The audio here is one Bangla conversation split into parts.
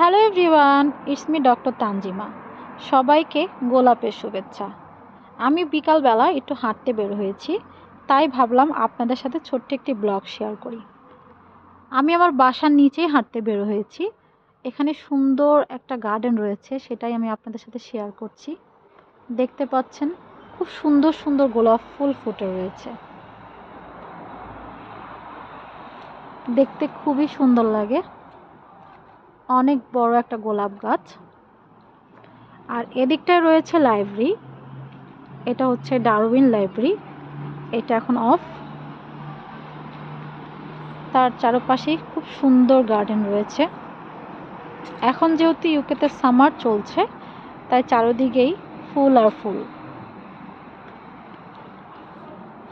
Hello everyone it's me doctor Tanzima সবাইকে গোলাপের শুভেচ্ছা। আমি বিকালবেলা একটু হাঁটতে বের হয়েছি, তাই ভাবলাম আপনাদের সাথে ছোট্ট একটি ব্লগ শেয়ার করি। আমি আমার বাসার নিচেই হাঁটতে বের হয়েছি। এখানে সুন্দর একটা গার্ডেন রয়েছে, সেটাই আমি আপনাদের সাথে শেয়ার করছি। দেখতে পাচ্ছেন, খুব সুন্দর সুন্দর গোলাপ ফুল ফুটে রয়েছে। দেখতে খুবই সুন্দর লাগে। অনেক বড় একটা গোলাপ গাছ। আর এদিকটায় রয়েছে লাইব্রেরি। এটা হচ্ছে ডারউইন লাইব্রেরি। এটা এখন অফ। তার চারপাশেই খুব সুন্দর গার্ডেন রয়েছে। এখন যেহেতু ইউকেতে সামার চলছে, তাই চারদিকেই ফুল আর ফুল।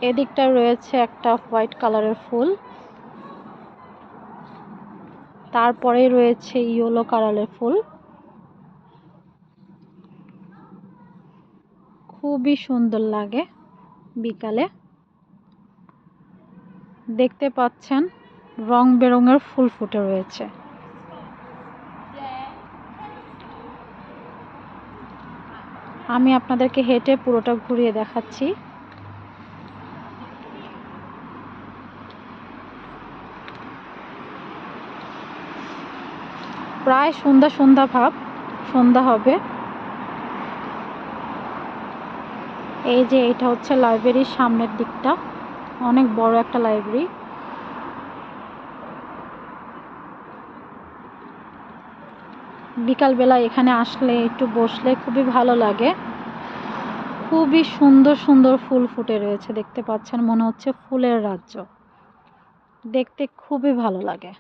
এদিকটা রয়েছে একটা হোয়াইট কালারের ফুল। তারপরে রয়েছে ইয়েলো কালারের ফুল। খুবই সুন্দর লাগে বিকালে। দেখতে পাচ্ছেন, রং বেরঙের ফুল ফুটে রয়েছে। আমি আপনাদেরকে হেঁটে পুরোটা ঘুরিয়ে দেখাচ্ছি। প্রায় সন্ধ্যা সন্ধ্যা ভাব, সন্ধ্যা হবে। এই যে এটা হচ্ছে লাইব্রেরির সামনের দিকটা। অনেক বড় একটা লাইব্রেরি। বিকালবেলা এখানে আসলে একটু বসলে খুবই ভালো লাগে। খুবই সুন্দর সুন্দর ফুল ফুটে রয়েছে, দেখতে পাচ্ছেন, মনে হচ্ছে ফুলের রাজ্য। দেখতে খুবই ভালো লাগে।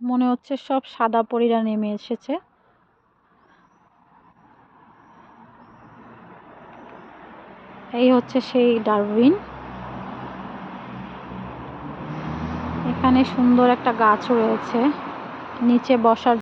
মনে হচ্ছে সব সাদা পরীরা নেমে এসেছে। এই হচ্ছে সেই ডারউইন। এখানে সুন্দর একটা গাছ রয়েছে। নিচে বসার